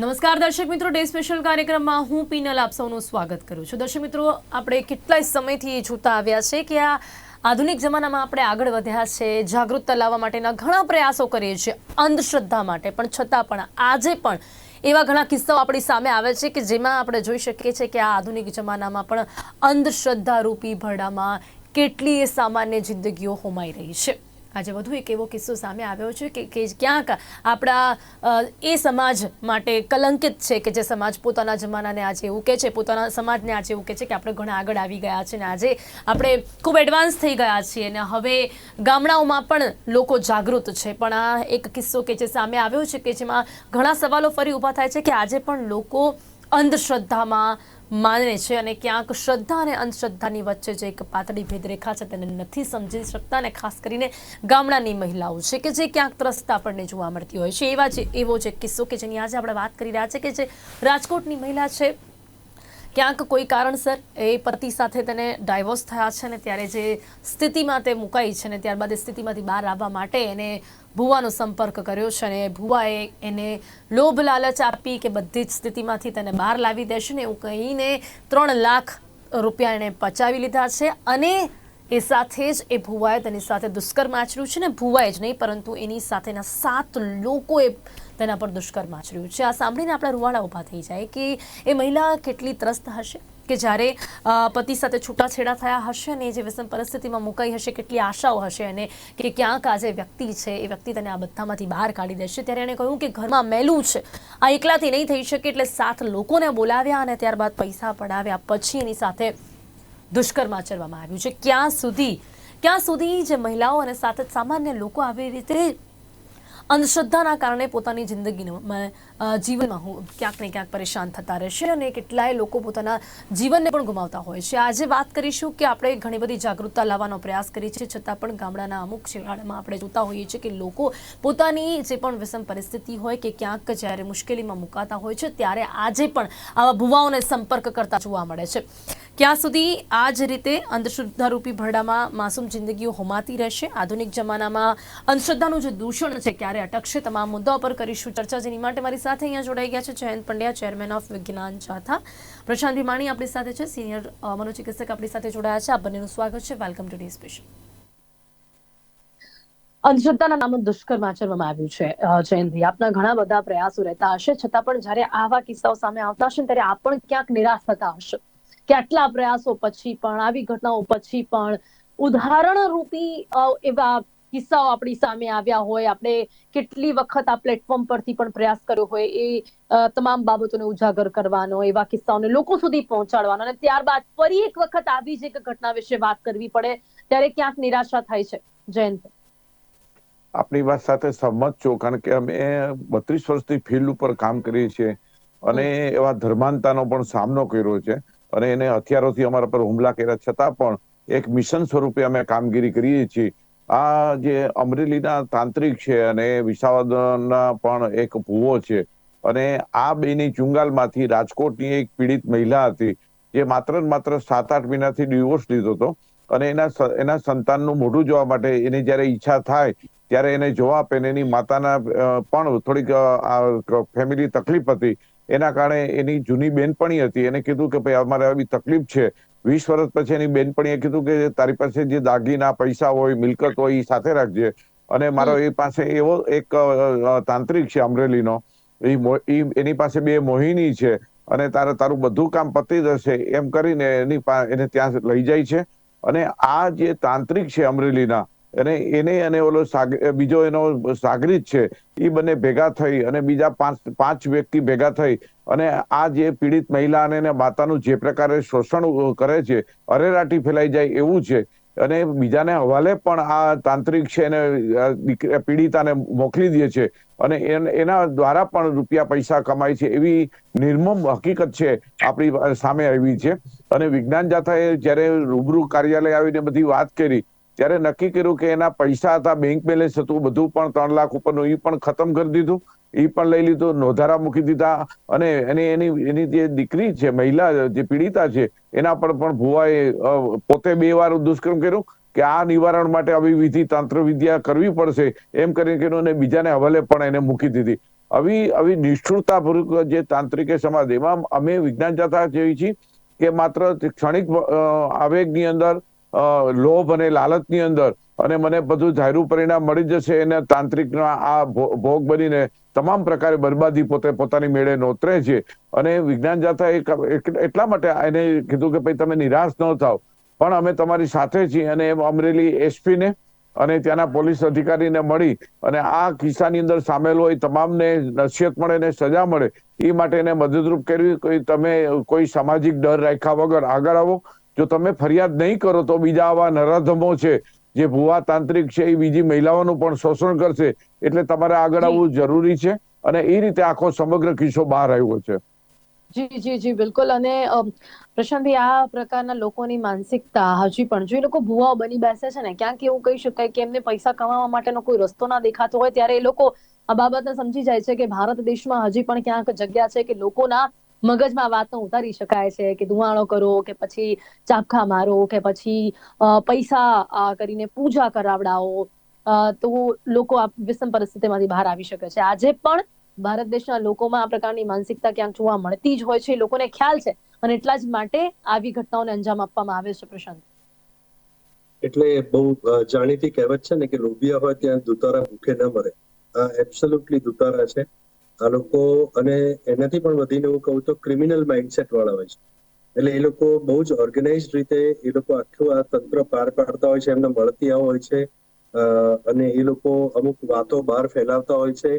નમસ્કાર, દર્શક મિત્રો. ડે સ્પેશિયલ કાર્યક્રમમાં હું પીનલ આપ સૌનું સ્વાગત કરું છું. દર્શક મિત્રો, આપણે કેટલાય સમયથી જોતા આવ્યા છે કે આ આધુનિક જમાનામાં આપણે આગળ વધ્યા છે, જાગૃતતા લાવવા માટેના ઘણા પ્રયાસો કરીએ છીએ, અંધશ્રદ્ધા માટે. પણ છતાં પણ આજે પણ એવા ઘણા કિસ્સાઓ આપણી સામે આવે છે કે જેમાં આપણે જોઈ શકીએ છીએ કે આ આધુનિક જમાનામાં પણ અંધશ્રદ્ધા રૂપી ભરડામાં કેટલીય સામાન્ય જિંદગીઓ હોમાઈ રહી છે. આજે વધુ એક એવો કિસ્સો સામે આવ્યો છે કે કે ક્યાંક આપણા એ સમાજ માટે કલંકિત છે કે જે સમાજ પોતાના જમાનાને આજે એવું કહે છે, પોતાના સમાજને આજે એવું કહે છે કે આપણે ઘણા આગળ આવી ગયા છે ને આજે આપણે ખૂબ એડવાન્સ થઈ ગયા છીએ અને હવે ગામડાઓમાં પણ લોકો જાગૃત છે. પણ આ એક કિસ્સો કે જે સામે આવ્યો છે કે જેમાં ઘણા સવાલો ફરી ઊભા થાય છે કે આજે પણ લોકો અંધશ્રદ્ધામાં માને છે અને ક્યાંક શ્રદ્ધા અને અંધશ્રદ્ધાની વચ્ચે જે એક પાતળી ભેદરેખા છે તેને નથી સમજી શકતા અને ખાસ કરીને ગામડાની મહિલાઓ છે કે જે ક્યાંક ત્રસ્ત આપણને જોવા મળતી હોય છે. એવા જ, એવો જે કિસ્સો કે જેની આજે આપણે વાત કરી રહ્યા છે કે જે રાજકોટની મહિલા છે, ક્યાંક કોઈ કારણસર એ પતિ સાથે તેને ડાયવોર્સ થયા છે ને ત્યારે જે સ્થિતિમાં તે મુકાઈ છે ને ત્યારબાદ એ સ્થિતિમાંથી બહાર આવવા માટે એને ભુવાનો સંપર્ક કર્યો છે અને ભુવાએ એને લોભ લાલચ આપી કે બધી જ સ્થિતિમાંથી તેને બહાર લાવી દેશે ને એવું કહીને ત્રણ લાખ રૂપિયા એણે પચાવી લીધા છે અને એ સાથે જ એ ભુવાએ તેની સાથે દુષ્કર્મ આચર્યું છે ને ભુવાએ જ નહીં, પરંતુ એની સાથેના સાત લોકોએ તેના પર દુષ્કર્મ આચર્યું છે. આ સાંભળીને આપણા રૂવાડા ઊભા થઈ જાય કે એ મહિલા કેટલી ત્રસ્ત હશે? કે જ્યારે પતિ સાથે છૂટાછેડા થયા હશે એ જે વ્યસન પરિસ્થિતિમાં મુકાઈ હશે, કેટલી આશાઓ હશે અને કે ક્યાંક આ જે વ્યક્તિ છે, એ વ્યક્તિ તેને આ બધામાંથી બહાર કાઢી દેશે. ત્યારે એણે કહ્યું કે ઘરમાં મેલું છે. આ એકલાથી નહીં થઈ શકે એટલે સાત લોકોને બોલાવ્યા અને ત્યારબાદ પૈસા પડાવ્યા. પછી એની સાથે દુષ્કર્મ આચરવામાં આવ્યું છે. ક્યાં સુધી ક્યાં સુધી જે મહિલાઓ અને સાથે સામાન્ય લોકો આવી રીતે અંધશ્રદ્ધાના કારણે પોતાની જિંદગીમાં જીવનમાં હું ક્યાંક ને ક્યાંક પરેશાન થતા રહેશે અને કેટલાય લોકો પોતાના જીવનને પણ ગુમાવતા હોય છે. આજે વાત કરીશું કે આપણે ઘણી બધી જાગૃતતા લાવવાનો પ્રયાસ કરીએ છીએ, છતાં પણ ગામડાના અમુક છેવાડામાં આપણે જોતા હોઈએ છીએ કે લોકો પોતાની જે પણ વિષમ પરિસ્થિતિ હોય કે ક્યાંક જ્યારે મુશ્કેલીમાં મુકાતા હોય છે, ત્યારે આજે પણ આવા ભુવાઓને સંપર્ક કરતા જોવા મળે છે. ક્યાં સુધી આ જ રીતે અંધશ્રદ્ધારૂપી ભરડામાં માસૂમ જિંદગીઓ હોમાતી રહેશે. આધુનિક જમાનામાં અંધશ્રદ્ધાનું જે દૂષણ છે ક્યારે અટકશે તમામ મુદ્દાઓ પર કરીશું ચર્ચા. જેની માટે મારી સાથે અહીંયા જોડાઈ ગયા છે જયંત પંડ્યા, ચેરમેન ઓફ વિજ્ઞાન જાથા. પ્રશાંત ભીમાણી આપણી સાથે છે, સિનિયર મનોચિકિત્સક આપણી સાથે જોડાયા છે. આપ બંનેનું સ્વાગત છે. Welcome today special. અંધશ્રદ્ધાના નામે દુષ્કર્મ આચરવામાં આવ્યું છે જયંતિ આપના ઘણા બધા પ્રયાસો રહેતા હશે. છતાં પણ જ્યારે આવા કિસ્સાઓ સામે આવતા હશે ત્યારે આપ પણ ક્યાંક નિરાશ થતા હશે. કે આટલા પ્રયાસો પછી પણ આવી ઘટનાઓ પછી પણ ઉદાહરણ રૂપી એવા કિસ્સાઓ આપણી સામે આવ્યા હોય આપણે કેટલી વખત આ પ્લેટફોર્મ પરથી પણ પ્રયાસ કર્યો હોય એ તમામ બાબતોને ઉજાગર કરવાનો એવા કિસ્સાઓને લોકો સુધી પહોંચાડવાનો અને ત્યારબાદ ફરી એક વખત આવી જ એક ઘટના વિશે વાત કરવી પડે ત્યારે ક્યાંક નિરાશા થાય છે. જયંત. આપણી વાત સાથે સહમત છો કારણ કે અમે બત્રીસ વર્ષથી ફિલ્ડ ઉપર કામ કરીએ છીએ અને એવા ધર્માંતાનો પણ સામનો કર્યો છે. અને એને હથિયારોથી અમારા પર હુમલા કર્યા. છતાં પણ એક મિશન સ્વરૂપે અમે કામગીરી કરીએ છીએ. આ જે અમરેલીના તાંત્રિક છે અને વિસાવદરના પણ એક ભૂવો છે. અને આ બેની ચુંગાલમાંથી રાજકોટની એક પીડિત મહિલા હતી, જે માત્ર ને માત્ર સાત આઠ મહિનાથી ડિવોર્સ લીધો હતો. અને એના એના સંતાનનું મોઢું જોવા માટે એની જ્યારે ઈચ્છા થાય, ત્યારે એને જવાબ આપે એની માતાના પણ થોડીક ફેમિલી તકલીફ હતી. એના કારણે એની જૂની બેનપણી હતી. એને કીધું કે ભાઈ અમારે આવી તકલીફ છે. વીસ વર્ષ પછી એની બેનપણીએ કીધું કે તારી પાસે જે દાગીના પૈસા હોય મિલકત હોય એ સાથે રાખજે. અને મારો એ પાસે એવો એક તાંત્રિક છે અમરેલીનો. એ એની પાસે બે મોહિની છે અને તારે તારું બધું કામ પતી જશે. એમ કરીને એની એને ત્યાં લઈ જાય છે. અને આ જે તાંત્રિક છે અમરેલીના અને એને અને ઓલો બીજો એનો સાગરીત છે એ બંને ભેગા થઈ અને બીજા પાંચ પાંચ વ્યક્તિ ભેગા થઈ અને આ જે પીડિત મહિલા અને એના માતાનું જે પ્રકારે શોષણ કરે છે, અરેરાટી ફેલાઈ જાય એવું છે. અને બીજાને હવાલે પણ આ તાંત્રિક છે એને પીડિતાને મોકલી દે છે અને એના દ્વારા પણ રૂપિયા પૈસા કમાય છે એવી નિર્મમ હકીકત છે આપણી સામે આવી છે. અને વિજ્ઞાન જાથાએ જ્યારે રૂબરૂ કાર્યાલય આવીને બધી વાત કરી ત્યારે નક્કી કર્યું કે એના પૈસા હતા બેંક બેલેન્સ હતું, બધું પણ ત્રણ લાખ ઉપરનું એ પણ ખતમ કરી દીધું. એ પણ લઈ લીધું, નોધારા મૂકી દીધા. અને એની એની એની જે દીકરી છે, મહિલા, જે પીડિતા છે, એના પર પણ ભુવાએ પોતે બે વાર દુષ્કર્મ કર્યું કે આ નિવારણ માટે આવી વિધિ તંત્ર વિદ્યા કરવી પડશે. એમ કરીને કર્યું અને બીજાને હવાલે પણ એને મૂકી દીધી. આવી આવી નિષ્ઠુરતાપૂર્વક જે તાંત્રિકે સમાજ એમાં અમે વિજ્ઞાન જાતા જેવી છીએ કે માત્ર ક્ષણિક આવેગની અંદર લોભ અને લાલચની અંદર. અને મને બધું જાહેરું પરિણામ મળી જશે એને તાંત્રિકના આ ભોગ બનીને તમામ પ્રકારે બરબાદી પોતે પોતાની મેળે નોતરે છે. અને વિજ્ઞાન જાથા એટલા માટે એને કીધું કે, ભાઈ, તમે નિરાશ ન થાવ. પણ અમે તમારી સાથે છીએ અને અમરેલી એસપી ને અને ત્યાંના પોલીસ અધિકારીને મળી અને આ કિસ્સાની અંદર સામેલ હોય, તમામને નસીહત મળે ને સજા મળે, એ માટે એને મદદરૂપ કરવી કોઈ તમે કોઈ સામાજિક ડર રાખ્યા વગર આગળ આવો. જો તમે ફરિયાદ નહીં કરો તો બીજા આવા નરાધમો છે જે ભુવા તાંત્રિક છે એ બીજી મહિલાઓનું પણ શોષણ કરશે. એટલે તમારે આગળ આવવું જરૂરી છે અને એ રીતે આખો સમગ્ર કિસ્સો બહાર આવ્યો છે. જી જી જી બિલકુલ. અને પ્રશાંત પ્રશાંતભાઈ આ પ્રકારના લોકોની માનસિકતા હજી પણ જો એ લોકો ભુવાઓ બની બેસે છે ને ક્યાંક એવું કહી શકાય કે એમને પૈસા કમાવા માટેનો કોઈ રસ્તો ના દેખાતો હોય ત્યારે એ લોકો આ બાબતને સમજી જાય છે કે ભારત દેશમાં હજી પણ ક્યાંક જગ્યા છે કે લોકોના મગજમાં વાતો ઉતારી શકાય છે કે ધુવાણો કરો કે પછી ચાપખા મારો કે પછી પૈસા કરીને પૂજા કરાવડાવો. તો લોકો આ વિષમ પરિસ્થિતિમાંથી બહાર આવી શકે છે. આજે પણ ભારત દેશના લોકોમાં આ પ્રકારની માનસિકતા ક્યાંક જોવા મળતી જ હોય છે. લોકોને ખ્યાલ છે અને એટલા જ માટે આવી ઘટનાઓને અંજામ આપવામાં આવે છે, પ્રશાંત. એટલે બહુ જાણીતી કહેવત છે ને કે લોભિયા હોય ત્યાં દુતારા ભૂખે ન મરે. એબ્સોલ્યુટલી દુતારા છે. આ લોકો અને એનાથી પણ વધીને હું કહું તો ક્રિમિનલ માઇન્ડસેટ વાળા હોય છે. એટલે એ લોકો બહુ જ ઓર્ગેનાઇઝ રીતે એ લોકો આખું આ તંત્ર પાર પાડતા હોય છે, એમને મળતિયા હોય છે અને એ લોકો અમુક વાતો બહાર ફેલાવતા હોય છે,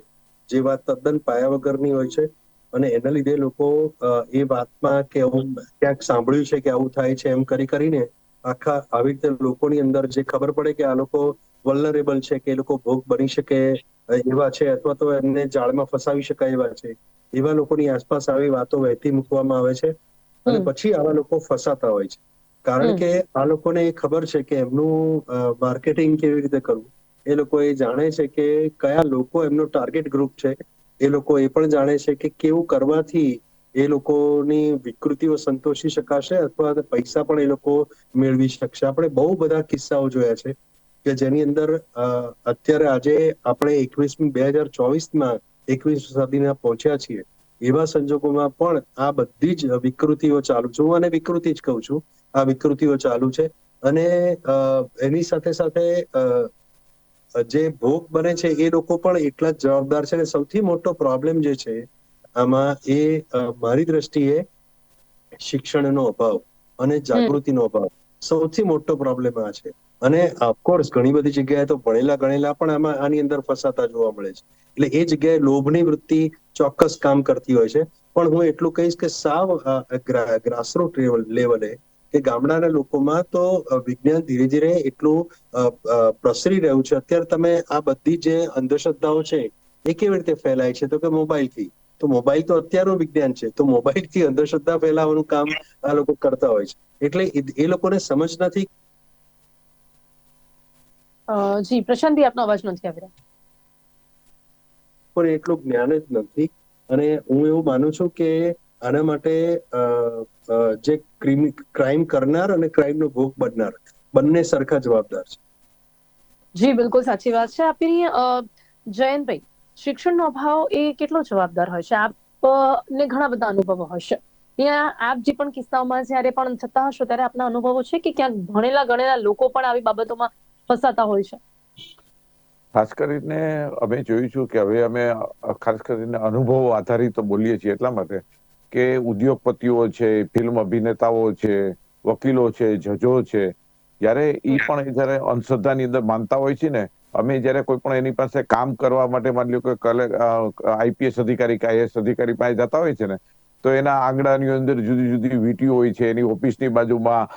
જે વાત તદ્દન પાયા વગરની હોય છે. અને એના લીધે લોકો એ વાતમાં કે હું ક્યાંક સાંભળ્યું છે કે આવું થાય છે એમ કરી કરીને આખા આવી રીતે લોકોની અંદર જે ખબર પડે કે આ લોકો વલ્નરેબલ છે કે એ લોકો ભોગ બની શકે એવા છે અથવા તો એમને જાળમાં ફસાવી શકાય એવા છે. એવા લોકોની આસપાસ આવી વાતો વહેતી મૂકવામાં આવે છે અને પછી આવા લોકો ફસાતા હોય છે. કારણ કે આ લોકોને ખબર છે કે એમનું માર્કેટિંગ કેવી રીતે કરવું. એ લોકો એ જાણે છે કે કયા લોકો એમનો ટાર્ગેટ ગ્રુપ છે. એ લોકો એ પણ જાણે છે કે કેવું કરવાથી એ લોકોની વિકૃતિઓ સંતોષી શકાશે અથવા પૈસા પણ એ લોકો મેળવી શકશે. આપણે બહુ બધા કિસ્સાઓ જોયા છે. કે જેની અંદર અત્યારે આજે આપણે એકવીસમી, બે હજાર ચોવીસમાં એકવીસ સદીના પહોંચ્યા છીએ. એવા સંજોગોમાં પણ આ બધી જ વિકૃતિઓ ચાલુ છે. હું આને વિકૃતિ જ કહું છું. આ વિકૃતિઓ ચાલુ છે. અને એની સાથે સાથે જે ભોગ બને છે એ લોકો પણ એટલા જ જવાબદાર છે. અને સૌથી મોટો પ્રોબ્લેમ જે છે, આમાં એ મારી દ્રષ્ટિએ શિક્ષણનો અભાવ અને જાગૃતિનો અભાવ. સૌથી મોટો પ્રોબ્લેમ આ છે. અને ઓફકોર્સ ઘણી બધી જગ્યાએ તો ભણેલા ગણેલા પણ આમાં આની અંદર ફસાતા જોવા મળે છે. એટલે એ જગ્યાએ લોભની વૃત્તિ ચોક્કસ કામ કરતી હોય છે. પણ હું એટલું કહીશ કે સાવ ગ્રાસરૂટ લેવલે કે ગામડાના લોકોમાં તો વિજ્ઞાન ધીરે ધીરે એટલું પ્રસરી રહ્યું છે. અત્યારે તમે આ બધી જે અંધશ્રદ્ધાઓ છે, એ કેવી રીતે ફેલાય છે? તો કે મોબાઈલથી. તો મોબાઈલ તો અત્યારનું વિજ્ઞાન છે. તો મોબાઈલથી અંધશ્રદ્ધા ફેલાવાનું કામ આ લોકો કરતા હોય છે. એટલે એ- લોકોને સમજ નથી જી પ્રશાંતભાઈ આપનો અવાજ નથી આવી રહ્યો. પણ એટલું જ્ઞાન જ નથી. અને હું એવું માનું છું કે આના માટે જે ક્રાઇમ કરનાર અને ક્રાઇમનો ભોગ બનનાર બંને સરખા જવાબદાર છે. જી બિલકુલ સાચી વાત છે. આપની જયંતભાઈ શિક્ષણનો અભાવ એ કેટલો જવાબદાર હોય છે? આપને ઘણા બધા અનુભવો હશે ત્યાં આપ જે પણ કિસ્સાઓમાં જ્યારે પણ થતા હશો ત્યારે આપના અનુભવો છે કે ક્યાંક ભણેલા ગણેલા લોકો પણ આવી બાબતોમાં ફસાતા હોય છે. ખાસ કરીને અમે જોયું છું કે હવે અમે ખાસ કરીને અનુભવ આધારિત બોલીએ છીએ એટલા માટે કે ઉદ્યોગપતિઓ છે ફિલ્મ અભિનેતાઓ છે વકીલો છે જજો છે જ્યારે એ પણ જયારે અંધશ્રદ્ધાની અંદર માનતા હોય છે ને અમે જયારે કોઈ પણ એની પાસે કામ કરવા માટે માની લો કે કલેક્ટ આઈપીએસ અધિકારી કે આઈએસ અધિકારી પાસે જતા હોય છે ને તો એના આંગણાની અંદર જુદી જુદી વીટીઓ હોય છે એની ઓફિસની બાજુમાં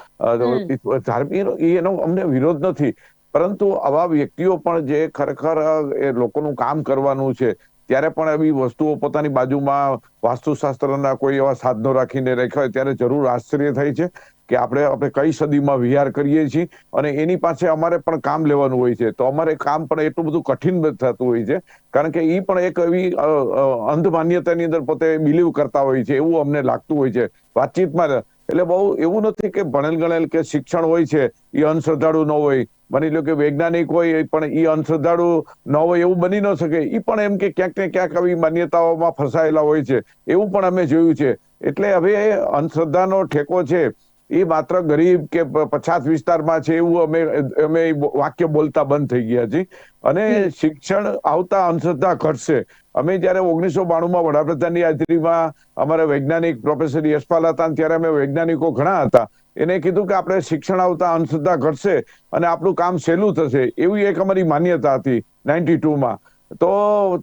એનો અમને વિરોધ નથી. પરંતુ આવા વ્યક્તિઓ પણ જે ખરેખર એ લોકોનું કામ કરવાનું છે, ત્યારે પણ એવી વસ્તુઓ પોતાની બાજુમાં વાસ્તુશાસ્ત્રના કોઈ એવા સાધનો રાખીને રાખ્યા હોય, ત્યારે જરૂર આશ્ચર્ય થાય છે કે આપણે આપણે કઈ સદીમાં વિહાર કરીએ છીએ અને એની પાસે અમારે પણ કામ લેવાનું હોય છે. તો અમારે કામ પણ એટલું બધું કઠિન થતું હોય છે. કારણ કે એ પણ એક એવી અંધ માન્યતાની અંદર પોતે બિલીવ કરતા હોય છે, એવું અમને લાગતું હોય છે. વાતચીતમાં એટલે બહુ એવું નથી કે ભણેલ ગણેલ કે શિક્ષણ હોય છે એ અંધશ્રદ્ધાળુ ન હોય. માની લો કે વૈજ્ઞાનિક હોય પણ એ અંધશ્રદ્ધાળુ ન હોય એવું બની ન શકે. એ પણ એમ કે ક્યાંક ને ક્યાંક આવી માન્યતાઓમાં ફસાયેલા હોય છે. એવું પણ અમે જોયું છે. એટલે હવે અંધશ્રદ્ધાનો ઠેકો છે. એ માત્ર ગરીબ કે પછાત વિસ્તારમાં છે એવું અમે અમે વાક્ય બોલતા બંધ થઈ ગયા છીએ અને શિક્ષણ આવતા અંધશ્રદ્ધા ઘટશે. અમે જ્યારે ઓગણીસો બાણુંમાં વડાપ્રધાનની હાજરીમાં અમારા વૈજ્ઞાનિક પ્રોફેસર યશપાલ હતા ત્યારે અમે વૈજ્ઞાનિકો ઘણા હતા. એને કીધું કે આપણે શિક્ષણ આવતા અંધશ્રદ્ધા ઘટશે અને આપણું કામ સહેલું થશે. એવી એક અમારી માન્યતા હતી નાઇન્ટી ટુમાં. તો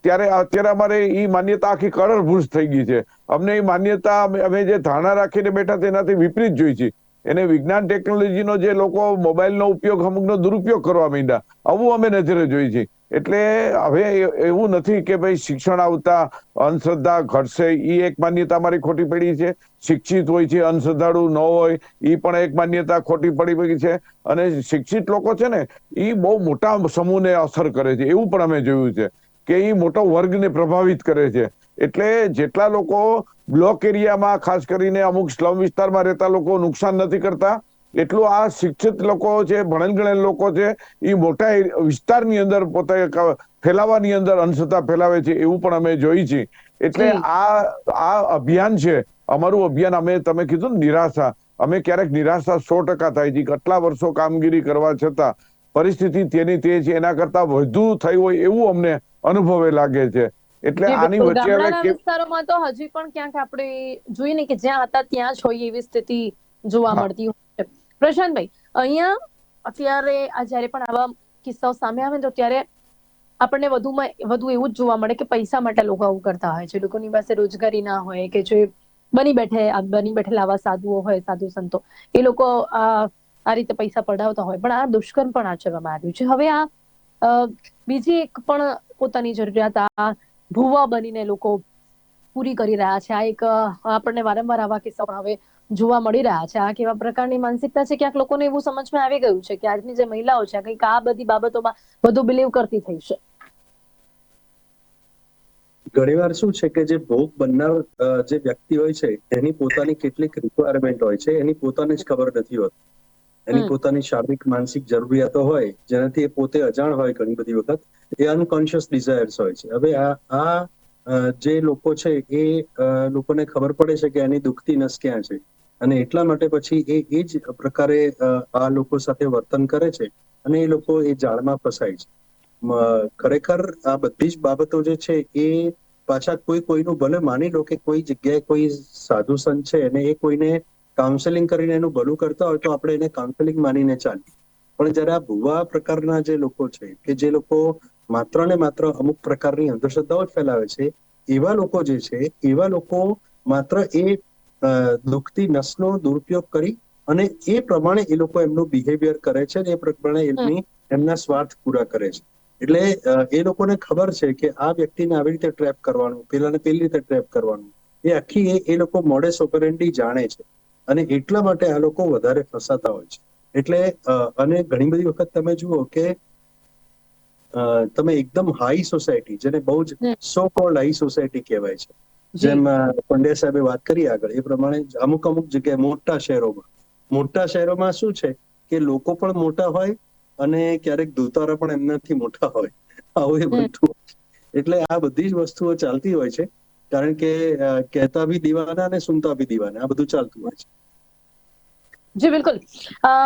ત્યારે અત્યારે અમારે એ માન્યતા આખી કરોડભૂત થઈ ગઈ છે. અમને એ માન્યતા અમે અમે જે ધારણા રાખીને બેઠા તેનાથી વિપરીત જોઈ છે. એને વિજ્ઞાન ટેકનોલોજીનો જે લોકો મોબાઈલનો ઉપયોગ અમુકનો દુરુપયોગ કરવા માંડ્યા, આવું અમે નજરે જોઈ છે. એટલે હવે એવું નથી કે ભાઈ શિક્ષણ આવતા અંધશ્રદ્ધા ઘટશે એ એક માન્યતા અમારી ખોટી પડી છે. શિક્ષિત હોય છે, અંધશ્રદ્ધાળુ ન હોય એ પણ એક માન્યતા ખોટી પડી પડી છે. અને શિક્ષિત લોકો છે ને એ બહુ મોટા સમૂહને અસર કરે છે. એવું પણ અમે જોયું છે કે એ મોટો વર્ગને પ્રભાવિત કરે છે. એટલે જેટલા લોકો બ્લોક એરિયામાં ખાસ કરીને અમુક સ્લમ વિસ્તારમાં રહેતા લોકો નુકસાન નથી કરતા એટલું આ શિક્ષિત લોકો છે ભણેલ ગણેલ લોકો છે એ મોટા વિસ્તારની અંદર પોતે ફેલાવાની અંદર અંશતા ફેલાવે છે એવું પણ અમે જોઈ છે. એટલે આ આ અભિયાન છે અમારું અભિયાન અમે તમે કીધું નિરાશા અમે ક્યારેક નિરાશા સો ટકા થાય છે કેટલા વર્ષો કામગીરી કરવા છતાં પરિસ્થિતિ તેની તે છે એના કરતા વધુ થઈ હોય એવું અમને અનુભવે લાગે છે. એટલે આની વચ્ચે હવે વિસ્તારોમાં તો હજી પણ ક્યાંક આપણે જોઈએ ને કે જ્યાં હતા ત્યાં જ હોય એવી સ્થિતિ જોવા મળતી હોય છે. પ્રશાંતભાઈ અહીંયા અત્યારે આ જ્યારે પણ આવા કિસ્સાઓ સામે આવે તો ત્યારે આપણને વધુમાં વધુ એવું જ જોવા મળે કે પૈસા માટે લોકો આવું કરતા હોય છે. લોકોની પાસે રોજગારી ના હોય કે જે બની બેઠે આ બની બેઠેલા આવા સાધુઓ હોય સાધુ સંતો એ લોકો આ આ રીતે પૈસા પડાવતા હોય. પણ આ દુષ્કર્મ પણ આચરવામાં આવ્યું છે. હવે આ બીજી એક પણ પોતાની જરૂરિયાત આ ભૂવા બનીને લોકો પૂરી કરી રહ્યા છે. આ એક આપણને વારંવાર આવા કિસ્સા હવે જોવા મળી રહ્યા છે. આ કેવા પ્રકારની માનસિકતા છે ક્યાંક લોકોને એવું સમજમાં આવી ગયું છે કે આજની જે મહિલાઓ છે કંઈક આ બધી બાબતોમાં વધુ બિલીવ કરતી થઈ છે. ઘણીવાર શું છે કે જે ભોગ બનનાર જે વ્યક્તિ હોય છે, એની પોતાની કેટલીક રિક્વાયરમેન્ટ હોય છે, એની પોતાને જ ખબર નથી હોતી. એની પોતાની શારીરિક માનસિક જરૂરિયાતો હોય જેનાથી એ પોતે અજાણ હોય ઘણી બધી વખત એ અનકોન્શિયસ ડિઝાયર્સ હોય છે. હવે આ આ જે લોકો છે એ લોકોને ખબર પડે છે કે એની દુખતી નસ ક્યાં છે. અને એટલા માટે પછી એ એ જ પ્રકારે આ લોકો સાથે વર્તન કરે છે અને એ લોકો એ જાળમાં ફસાય છે. ખરેખર આ બધી જ બાબતો જે છે એ પાછા કોઈ કોઈનું ભલે માની લો કે કોઈ જગ્યાએ કોઈ સાધુ સંત છે અને એ કોઈને કાઉન્સેલિંગ કરીને એનું ભલું કરતા હોય તો આપણે એને કાઉન્સેલિંગ માનીને ચાલીએ. પણ જ્યારે આ ભુવા પ્રકારના જે લોકો છે કે જે લોકો માત્ર ને માત્ર અમુક પ્રકારની અંધશ્રદ્ધાઓ જ ફેલાવે છે એવા લોકો જે છે એવા લોકો માત્ર એ દુખતી નસનો દુરુપયોગ કરી અને એ પ્રમાણે એ લોકો એમનું બિહેવિયર કરે છે અને એ પ્રમાણે એમની એમના સ્વાર્થ પૂરા કરે છે. એટલે એ લોકોને ખબર છે કે આ વ્યક્તિને આવી રીતે ટ્રેપ કરવાનું પેલાને પેલી રીતે ટ્રેપ કરવાનું એ આખી એ એ લોકો મોડે ઓપરેન્ડી જાણે છે. અને એટલા માટે આ લોકો વધારે ફસાતા હોય છે. એટલે અને ઘણી બધી વખત તમે જુઓ કે તમે એકદમ હાઈ સોસાયટી જેને બહુ જ સો કોલ્ડ હાઈ સોસાયટી કહેવાય છે. જેમ પંડ્યા સાહેબે વાત કરી આગળ એ પ્રમાણે અમુક અમુક જગ્યાએ મોટા શહેરોમાં મોટા શહેરોમાં શું છે કે લોકો પણ મોટા હોય અને ક્યારેક દૂતારા પણ એમનાથી મોટા હોય. આવું એ. બનતું હોય એટલે આ બધી જ વસ્તુઓ ચાલતી હોય છે. કારણ કે કહેતા બી દીવાના અને સુનતા બી દીવાના, આ બધું ચાલતું હોય છે. જી, બિલકુલ.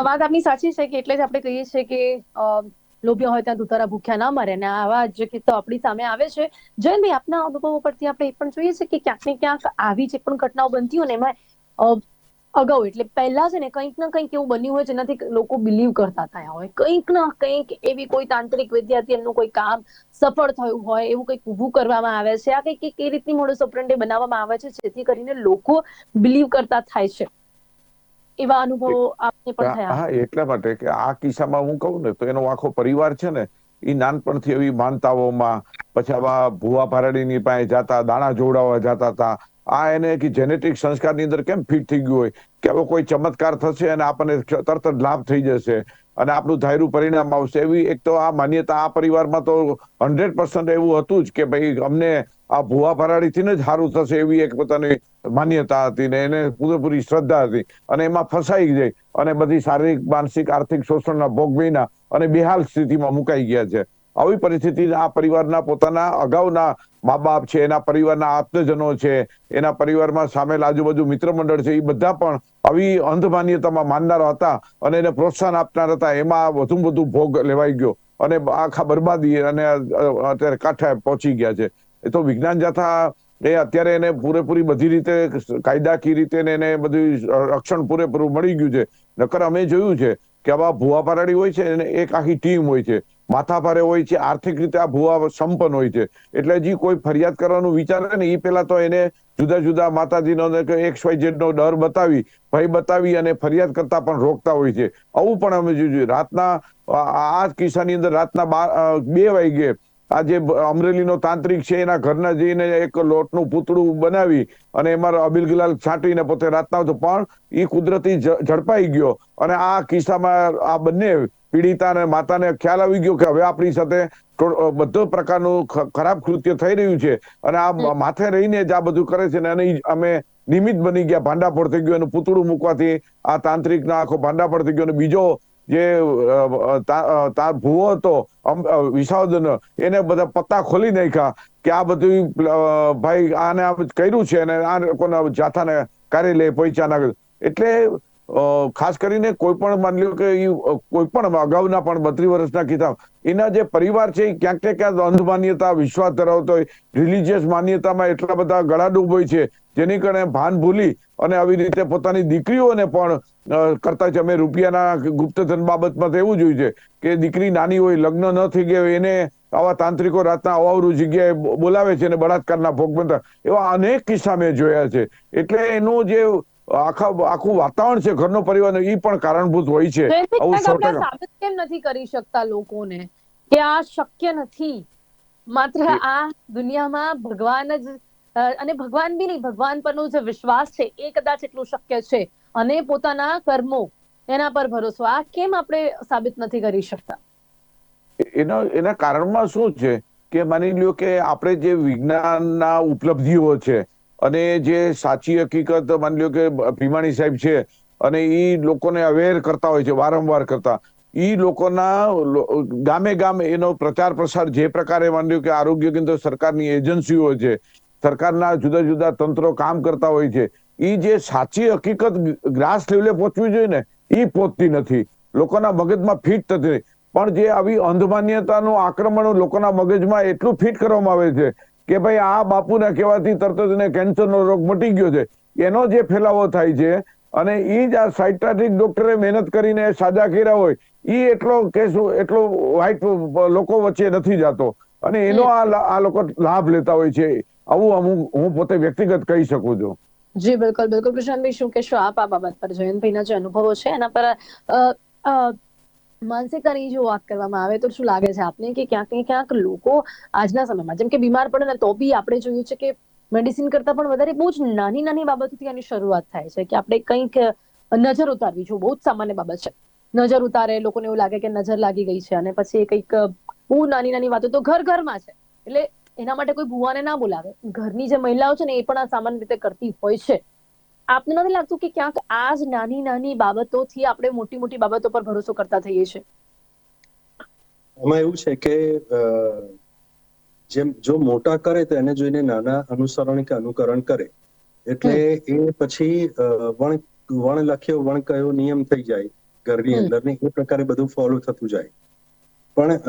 વાત આપની સાચી છે કે એટલે જ આપણે કહીએ છીએ કે લોભિયા હોય ત્યાં દુતારા ભૂખ્યા ના મરે અને આવા જે કિસ્સો આપણી સામે આવે છે. જયંતભાઈ આપના અનુભવો પરથી આપણે એ પણ જોઈએ છે કે ક્યાંક ને ક્યાંક આવી જે પણ ઘટનાઓ બનતી હોય ને એમાં અગાઉ. એટલે પહેલા છે ને કંઈક ના કંઈક એવું બન્યું હોય જેનાથી લોકો બિલીવ કરતા થયા હોય. કંઈક ના કંઈક એવી કોઈ તાંત્રિક વિદ્યાર્થી એમનું કોઈ કામ સફળ થયું હોય, એવું કંઈક ઊભું કરવામાં આવે છે. આ કંઈક એ રીતની મોડસ ઓપરેન્ડી બનાવવામાં આવે છે, જેથી કરીને લોકો બિલીવ કરતા થાય છે. એવા અનુભવો આપને પણ થયા. હા, એટલા માટે કે આ કિસ્સામાં હું કહું ને, તો એનો આખો પરિવાર છે ને, એ નાનપણથી એવી માનતાઓમાં, પછી આવા ભુવા ભારાડીની પાસે જાતા, દાણા જોડાવા જાતા હતા આ એને કે જેનેટિક સંસ્કારની અંદર કેમ ફિટ થઈ ગયું હોય? કે હવે કોઈ ચમત્કાર થશે અને આપણને તરત જ લાભ થઈ જશે અને આપણું ધાર્યું પરિણામ આવશે. એવી એક તો આ માન્યતા આ પરિવારમાં તો હંડ્રેડ પર્સન્ટ એવું હતું જ કે ભાઈ અમને આ ભુવા ફરાડીથી જ સારું થશે એવી એક પોતાની માન્યતા હતી ને એને પૂરેપૂરી શ્રદ્ધા હતી અને એમાં ફસાઈ ગઈ અને બધી શારીરિક, માનસિક, આર્થિક, શોષણના ભોગ બન્યા અને બેહાલ સ્થિતિમાં મુકાઈ ગયા છે. આવી પરિસ્થિતિ આ પરિવારના પોતાના અગાઉના મા બાપ છે, એના પરિવારના આપ્તજનો છે, એના પરિવારમાં સામેલ આજુબાજુ મિત્ર મંડળ છે, એ બધા પણ આવી અંધ માન્યતામાં માનનારા હતા અને એને પ્રોત્સાહન આપનાર હતા. એમાં વધુ વધુ ભોગ લેવાઈ ગયો અને આખા બરબાદી અને અત્યારે કાંઠા પહોંચી ગયા છે. એ તો વિજ્ઞાન જાથા એ અત્યારે એને પૂરેપૂરી બધી રીતે કાયદાકીય રીતે એને બધું રક્ષણ પૂરેપૂરું મળી ગયું છે. નકર અમે જોયું છે કે આવા ભુવા પારાડી હોય છે એને એક આખી ટીમ હોય છે. માથાભારે હોય છે, આર્થિક રીતે આ ભુવા સંપન્ન હોય છે. એટલે જે કોઈ ફરિયાદ કરવાનું વિચારે ને એ પેલા તો એને જુદા જુદા માતાજીનો એક એક્સ વાય ઝેડ નો ડર બતાવી, ભય બતાવી અને ફરિયાદ કરતા પણ રોકતા હોય છે. આવું પણ અમે જોયું રાતના, આ કિસ્સાની અંદર રાતના બાર બે વાગે આ જે અમરેલીનો તાંત્રિક છે, એના ઘરના જઈને એક લોટનું પૂતળું બનાવી અને એમાં અબિલ ગિલાલ છાંટીને પોતે રાતના પણ એ કુદરતી ઝડપાઈ ગયો. અને આ કિસ્સામાં આ બંને પીડિતા અને માતાને ખ્યાલ આવી ગયો કે હવે આપણી સાથે બધો પ્રકારનું ખરાબ કૃત્ય થઈ રહ્યું છે. અને આ માથે રહીને જ આ બધું કરે છે ને અને અમે નિમિત્ત બની ગયા. ભાંડાફોડ થઈ ગયો એનું પૂતળું મૂકવાથી આ તાંત્રિક આખો ભાંડાફોડ થઈ ગયો. અને બીજો જે અ, તા- અ, તા ભૂવો હતો વિસાવદન એને બધા પત્તા ખોલી નાખ્યા કે આ બધું ભાઈ આને કર્યું છે અને આ લોકોના જાથાને કાર્યાલય પહોંચ્યા ના એટલે ખાસ કરીને કોઈ પણ માની લ્યો કે કોઈ પણ અગાઉના પણ બત્રીસ વર્ષના કિતાબ એના જે પરિવાર છે એ ક્યાંક ને ક્યાંક અંધ માન્યતા, વિશ્વાસ ધરાવતો હોય રિલિજિયસ માન્યતામાં એટલા બધા ગળાડૂબ હોય છે, જેની કારણે ભાન ભૂલી અને આવી રીતે પોતાની દીકરીઓને પણ કરતા છે અમે રૂપિયાના ગુપ્તધન બાબતમાં તો એવું જોયું છે, કે દીકરી નાની હોય, લગ્ન ન થઈ ગયા એને આવા તાંત્રિકો રાતના અવાવરું જગ્યાએ બોલાવે છે અને બળાત્કારના ભોગ બનતા, એવા અનેક કિસ્સા મેં જોયા છે. એટલે એનું જે આખા આખું વાતાવરણ છે ઘરનો પરિવાર એ પણ કારણભૂત હોય છે. આવું સો સાબિત કેમ નથી કરી શકતા લોકોને? કે આ શક્ય નથી. માત્ર આ દુનિયામાં ભગવાન જ અને ભગવાન બી નહીં ભગવાન પરનો જે વિશ્વાસ છે એ કદાચ એટલું શક્ય છે. અને પોતાના કર્મો એના પર ભરોસો આ કેમ આપણે સાબિત નથી કરી શકતા? એના એના કારણમાં શું છે? કે માની લ્યો કે આપણે જે વિજ્ઞાનના ઉપલબ્ધિઓ છે અને જે સાચી હકીકત માની લો કે ભીમાણી સાહેબ છે, અને એ લોકોને અવેર કરતા હોય છે, વારંવાર કરતા એ લોકોના લો- ગામે ગામ એનો પ્રચાર પ્રસાર જે પ્રકારે માની લ્યો કે આરોગ્ય કેન્દ્ર સરકારની એજન્સીઓ છે, સરકારના જુદા જુદા તંત્રો કામ કરતા હોય છે એ જે સાચી હકીકત ગ્રાસ લેવલે પહોંચવી જોઈએ ને એ પહોંચતી નથી લોકોના મગજમાં ફિટ થતી. પણ જે આવી અંધમાન્યતાનું આક્રમણ લોકોના મગજમાં એટલું ફિટ કરવામાં આવે છે કે ભાઈ આ બાપુના કહેવાથી તરત જ એને કેન્સરનો રોગ મટી ગયો છે. એનો જે ફેલાવો થાય છે અને એ જ આ સાયટ્રાટિક ડોક્ટરે મહેનત કરીને સાજા કર્યા હોય એ એટલો કેસ એટલો વ્હાઈટ લોકો વચ્ચે નથી જતો. અને એનો આ આ લોકો લાભ લેતા હોય છે. આવું અમુક હું પોતે વ્યક્તિગત કહી શકું છું. જી બિલકુલ બિલકુલ. પ્રશાંતભાઈ શું કહેશો આપ આ બાબત પર? જયંતભાઈના જે અનુભવો છે એના પર માનસિકતાની જો વાત કરવામાં આવે તો શું લાગે છે આપને કે ક્યાંક ક્યાંક લોકો આજના સમયમાં, જેમ કે બીમાર પડે ને તો બી આપણે જોયું છે કે મેડિસિન કરતા પણ વધારે બહુ જ નાની નાની બાબતોથી આની શરૂઆત થાય છે કે આપણે કંઈક નજર ઉતારવી જો બહુ જ સામાન્ય બાબત છે. નજર ઉતારે, લોકોને એવું લાગે કે નજર લાગી ગઈ છે અને પછી કંઈક બહુ નાની નાની વાતો તો ઘર ઘરમાં છે. એટલે એના માટે કોઈ ભુવાને ના બોલાવે. ઘરની જે મહિલાઓ છે ને એ પણ આ સામાન્ય રીતે કરતી હોય છે. આપને નથી લાગતું કે ક્યાંક આ જ નાની નાની બાબતોથી આપણે મોટી મોટી બાબતો પર ભરોસો કરતા થઈએ છીએ? એમાં એવું છે કે જેમ જો મોટા કરે તો એને જોઈને નાના અનુસરણ કે અનુકરણ કરે. એટલે એ પછી વણ વણ લખ્યો વણ કયો નિયમ થઈ જાય ઘરની અંદર ને એ પ્રકારે બધું ફોલો થતું જાય. પણ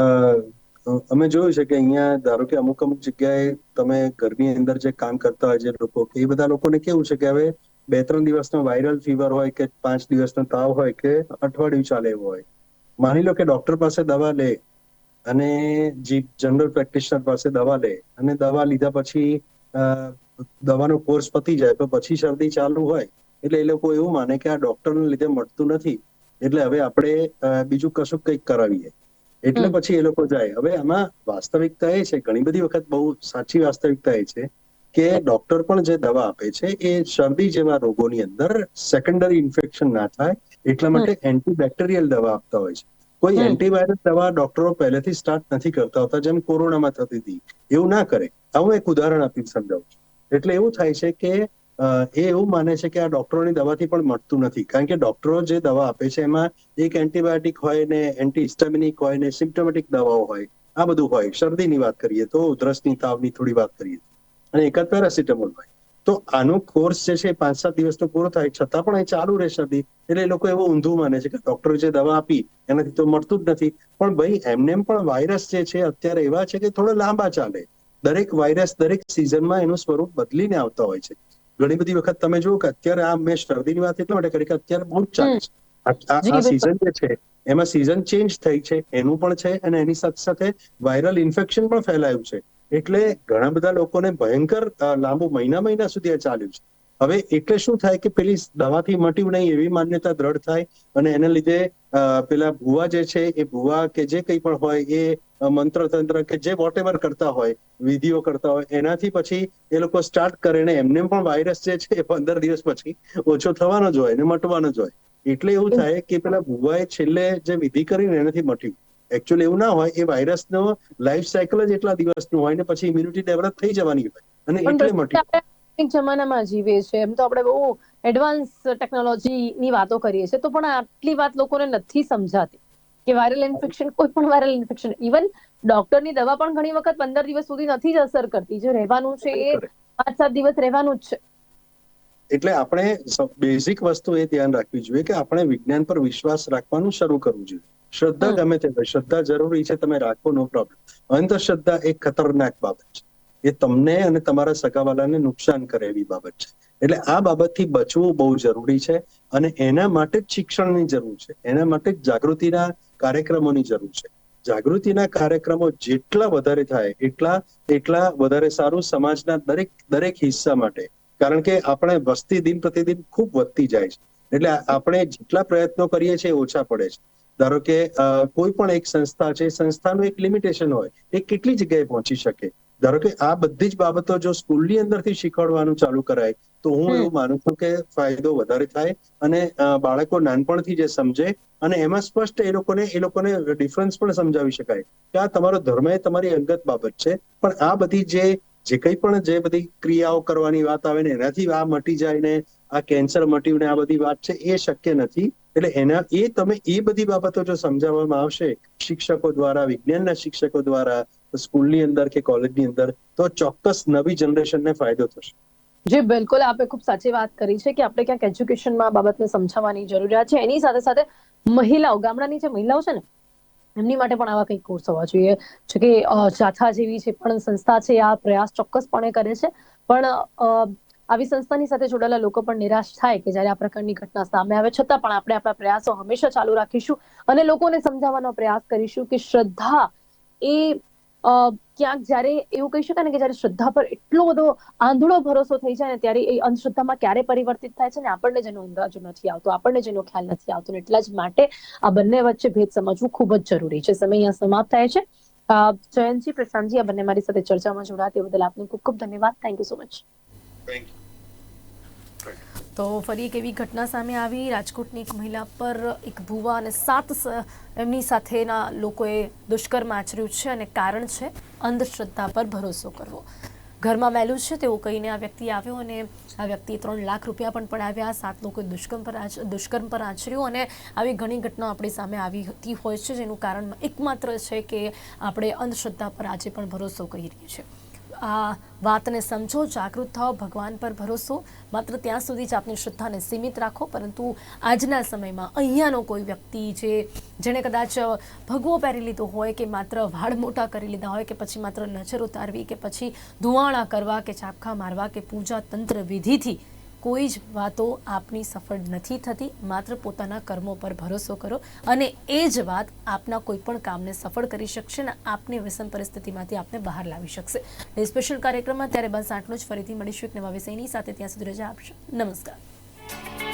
અમે જોયું છે કે અહીંયા ધારો કે અમુક અમુક જગ્યાએ તમે ઘરની અંદર જે કામ કરતા હોય જે લોકો એ બધા લોકોને કેવું છે કે હવે બે ત્રણ દિવસનો વાયરલ ફીવર હોય કે પાંચ દિવસનો તાવ હોય કે અઠવાડિયું ચાલે એવો હોય. માની લો કે ડોક્ટર પાસે દવા લે અને જે જનરલ પ્રેક્ટિશનર પાસે દવા લે અને દવા લીધા પછી દવાનો કોર્સ પતી જાય તો પછી શરદી ચાલુ હોય એટલે એ લોકો એવું માને કે આ ડોક્ટરને લીધે મળતું નથી. એટલે હવે આપણે બીજું કશું કંઈક કરાવીએ. એટલે પછી એ લોકો જાય. હવે આમાં વાસ્તવિકતા એ છે. ઘણી બધી વખત બહુ સાચી વાસ્તવિકતા એ છે. કે ડોક્ટર પણ જે દવા આપે છે એ શરદી જેવા રોગોની અંદર સેકન્ડરી ઇન્ફેક્શન ના થાય એટલા માટે એન્ટીબેક્ટેરિયલ દવા આપતા હોય છે. કોઈ. એન્ટીવાયરસ દવા ડોક્ટરો પહેલેથી સ્ટાર્ટ નથી કરતા હોતા જેમ કોરોનામાં થતી હતી. એવું ના કરે. હું એક ઉદાહરણ આપીને સમજાવું છું. એટલે એવું થાય છે કે એ એવું માને છે કે આ ડોક્ટરોની દવાથી પણ મળતું નથી. કારણ કે ડોક્ટરો જે દવા આપે છે એમાં એક એન્ટીબાયોટિક હોય ને એન્ટીહિસ્ટામિનિક હોય ને સિમ્પ્ટોમેટિક દવાઓ હોય. આ બધું હોય. શરદીની વાત કરીએ તો ઉધરસની તાવની થોડી વાત કરીએ. અને એકાદ પેરાસિટામોલ હોય. તો આનો કોર્સ જે છે પાંચ સાત દિવસનો પૂરો થાય. છતાં પણ એ ચાલુ રહે શરદી એટલે એ લોકો એવું ઊંધું માને છે કે ડોક્ટરે જે દવા આપી એનાથી તો મળતું જ નથી. પણ ભાઈ એમને પણ વાયરસ જે છે અત્યારે એવા છે કે થોડા લાંબા ચાલે. દરેક વાયરસ દરેક સિઝનમાં એનું સ્વરૂપ બદલીને આવતા હોય છે. ઘણી બધી વખત તમે જુઓ કે અત્યારે આ મેં શરદીની વાત એટલા માટે કરી કે અત્યારે બહુ જ ચાલે છે. આ-. સિઝન જે છે એમાં સિઝન ચેન્જ થઈ છે એનું પણ છે અને એની સાથે સાથે વાયરલ ઇન્ફેક્શન પણ ફેલાયું છે. એટલે ઘણા બધા લોકોને ભયંકર લાંબુ મહિના મહિના સુધી આ ચાલ્યું છે. હવે એટલે શું થાય કે પેલી દવાથી મટ્યું નહીં એવી માન્યતા દ્રઢ થાય અને એના લીધે પેલા ભુવા જે છે એ ભુવા કે જે કંઈ પણ હોય એ મંત્ર તંત્ર કે જે વોટ કરતા હોય વિધિઓ કરતા હોય એનાથી પછી એ લોકો સ્ટાર્ટ કરે ને એમને પણ વાયરસ જે છે એ પંદર દિવસ પછી ઓછો થવાનો જ હોય ને મટવાનો જ હોય. એટલે એવું થાય કે પેલા ભુવાએ છેલ્લે જે વિધિ કરીને એનાથી મટ્યું. એકચ્યુઅલી એવું ના હોય એ વાયરસનો લાઈફ સાયકલ જ એટલા દિવસનું હોય ને પછી ઇમ્યુનિટી ડેવલપ થઈ જવાની હોય. અને એટલે આધુનિક જમાનામાં જીવે છે. એમ તો આપણે બહુ એડવાન્સ ટેકનોલોજીની વાતો કરીએ છીએ તો પણ આટલી વાત લોકોને નથી સમજાતી કે વાયરલ ઇન્ફેક્શન કોઈ પણ વાયરલ ઇન્ફેક્શન ઇવન ડોક્ટરની દવા પણ ઘણી વખત પંદર દિવસ સુધી નથી જ અસર કરતી. જે રહેવાનું છે એ પાંચ સાત દિવસ રહેવાનું જ છે. એટલે આપણે બેઝિક વસ્તુ એ ધ્યાન રાખવી જોઈએ કે આપણે વિજ્ઞાન પર વિશ્વાસ રાખવાનું શરૂ કરવું જોઈએ. શ્રદ્ધા ગમે તે હોય શ્રદ્ધા જરૂરી છે તમે રાખો નો પ્રોબ્લેમ અંધશ્રદ્ધા એક ખતરનાક બાબત છે. એ તમને અને તમારા સગાવાલાને નુકસાન કરે એવી બાબત છે. એટલે આ બાબતથી બચવું બહુ જરૂરી છે અને એના માટે જ શિક્ષણની જરૂર છે. એના માટે જ જાગૃતિના કાર્યક્રમોની જરૂર છે. જાગૃતિના કાર્યક્રમો જેટલા વધારે થાય એટલા એટલા વધારે સારું સમાજના દરેક દરેક હિસ્સા માટે. કારણ કે આપણે વસ્તી દિન પ્રતિદિન ખૂબ વધતી જાય છે. એટલે આપણે જેટલા પ્રયત્નો કરીએ છીએ ઓછા પડે છે. ધારો કે કોઈ પણ એક સંસ્થા છે સંસ્થાનું એક લિમિટેશન હોય એ કેટલી જગ્યાએ પહોંચી શકે? ધારો કે આ બધી જ બાબતો જો સ્કૂલની અંદરથી શીખવાડવાનું ચાલુ કરાય તો હું એવું માનું છું કે ફાયદો વધારે થાય અને બાળકો નાનપણથી જે સમજે અને એમાં સ્પષ્ટ એ લોકોને એ લોકોને ડિફરન્સ પણ સમજાવી શકાય કે આ તમારો ધર્મ એ તમારી અંગત બાબત છે. પણ આ બધી જે જે કંઈ પણ જે બધી ક્રિયાઓ કરવાની વાત આવે ને એનાથી આ મટી જાય ને આ કેન્સર મટ્યું ને આ બધી વાત છે એ શક્ય નથી. એટલે એના, એ તમે એ બધી બાબતો જો સમજાવવામાં આવશે, શિક્ષકો દ્વારા, વિજ્ઞાનના શિક્ષકો દ્વારા સ્કૂલની અંદર કે કોલેજની અંદર, તો ચોક્કસ નવી જનરેશનને ફાયદો થશે. જે બિલકુલ આપે ખૂબ સાચી વાત કરી છે કે આપણે ક્યાંક એજ્યુકેશનમાં બાબતને સમજાવવાની જરૂરિયાત છે. એની સાથે સાથે મહિલાઓ, ગામડાની જે મહિલાઓ છે ને, એમની માટે પણ આવા કંઈક કોર્સ હોવા જોઈએ. છે કે જાથા જેવી છે પણ સંસ્થા છે, આ પ્રયાસ ચોક્કસપણે કરે છે. પણ આવી સંસ્થાની સાથે જોડાયેલા લોકો પણ નિરાશ થાય કે જ્યારે આ પ્રકારની ઘટના સામે આવે, છતાં પણ આપણે આપણા પ્રયાસો હંમેશા ચાલુ રાખીશું અને લોકોને સમજાવવાનો પ્રયાસ કરીશું કે શ્રદ્ધા એ ક્યાંક જ્યારે એવું કહી શકાય ને કે જ્યારે શ્રદ્ધા પર એટલો બધો આંધળો ભરોસો થઈ જાય ને ત્યારે એ અંધશ્રદ્ધામાં ક્યારે પરિવર્તિત થાય છે ને આપણને જેનો અંદાજો નથી આવતો, આપણને જેનો ખ્યાલ નથી આવતો એટલા જ માટે આ બંને વચ્ચે ભેદ સમજવું ખૂબ જ જરૂરી છે. સમય અહીંયા સમાપ્ત થાય છે. જયંતજી, પ્રશાંતજી, આ બંને મારી સાથે ચર્ચામાં જોડાયા તે બદલ આપનો ખૂબ ખૂબ ધન્યવાદ. થેન્ક યુ સો મચ તો ફરી એક એવી ઘટના સામે આવી. રાજકોટની એક મહિલા પર એક ભુવા અને સાત એમની સાથેના લોકોએ દુષ્કર્મ આચર્યું છે અને કારણ છે અંધશ્રદ્ધા પર ભરોસો કરવો. ઘરમાં વહેલું છે તેવું કહીને આ વ્યક્તિ આવ્યો અને આ વ્યક્તિએ ત્રણ લાખ રૂપિયા પણ પડાવ્યા. સાત લોકોએ દુષ્કર્મ પર દુષ્કર્મ પર આચર્યું અને આવી ઘણી ઘટનાઓ આપણી સામે આવી હતી હોય છે, જેનું કારણ એકમાત્ર છે કે આપણે અંધશ્રદ્ધા પર આજે પણ ભરોસો કરી રહીએ છીએ. આ વાતને સમજો, જાગૃત થાઓ, ભગવાન પર ભરોસો. માત્ર ત્યાં સુધી જ આપની શ્રદ્ધાને સીમિત રાખો, પરંતુ આજના સમયમાં અહીંયાનો કોઈ વ્યક્તિ જે, જેણે કદાચ ભગવો પહેરી લીધો હોય કે માત્ર વાળ મોટા કરી લીધા હોય કે પછી માત્ર નજર ઉતારવી કે પછી ધુવાણા કરવા કે ચાપખા મારવા કે પૂજા તંત્ર વિધિથી કોઈ જ વાતો આપની સફળ નથી થતી, માત્ર પોતાના કર્મો પર ભરોસો કરો અને એ જ વાત આપના કોઈ પણ કામને સફળ કરી શકશે અને આપની વ્યસન પરિસ્થિતિમાંથી આપને બહાર લાવી શકશે. સ્પેશિયલ કાર્યક્રમમાં ત્યારે બસ આટલું જ. ફરીથી મળીશું એક નવા વિષયની સાથે. ત્યાં સુધી રજા આપશો. નમસ્કાર.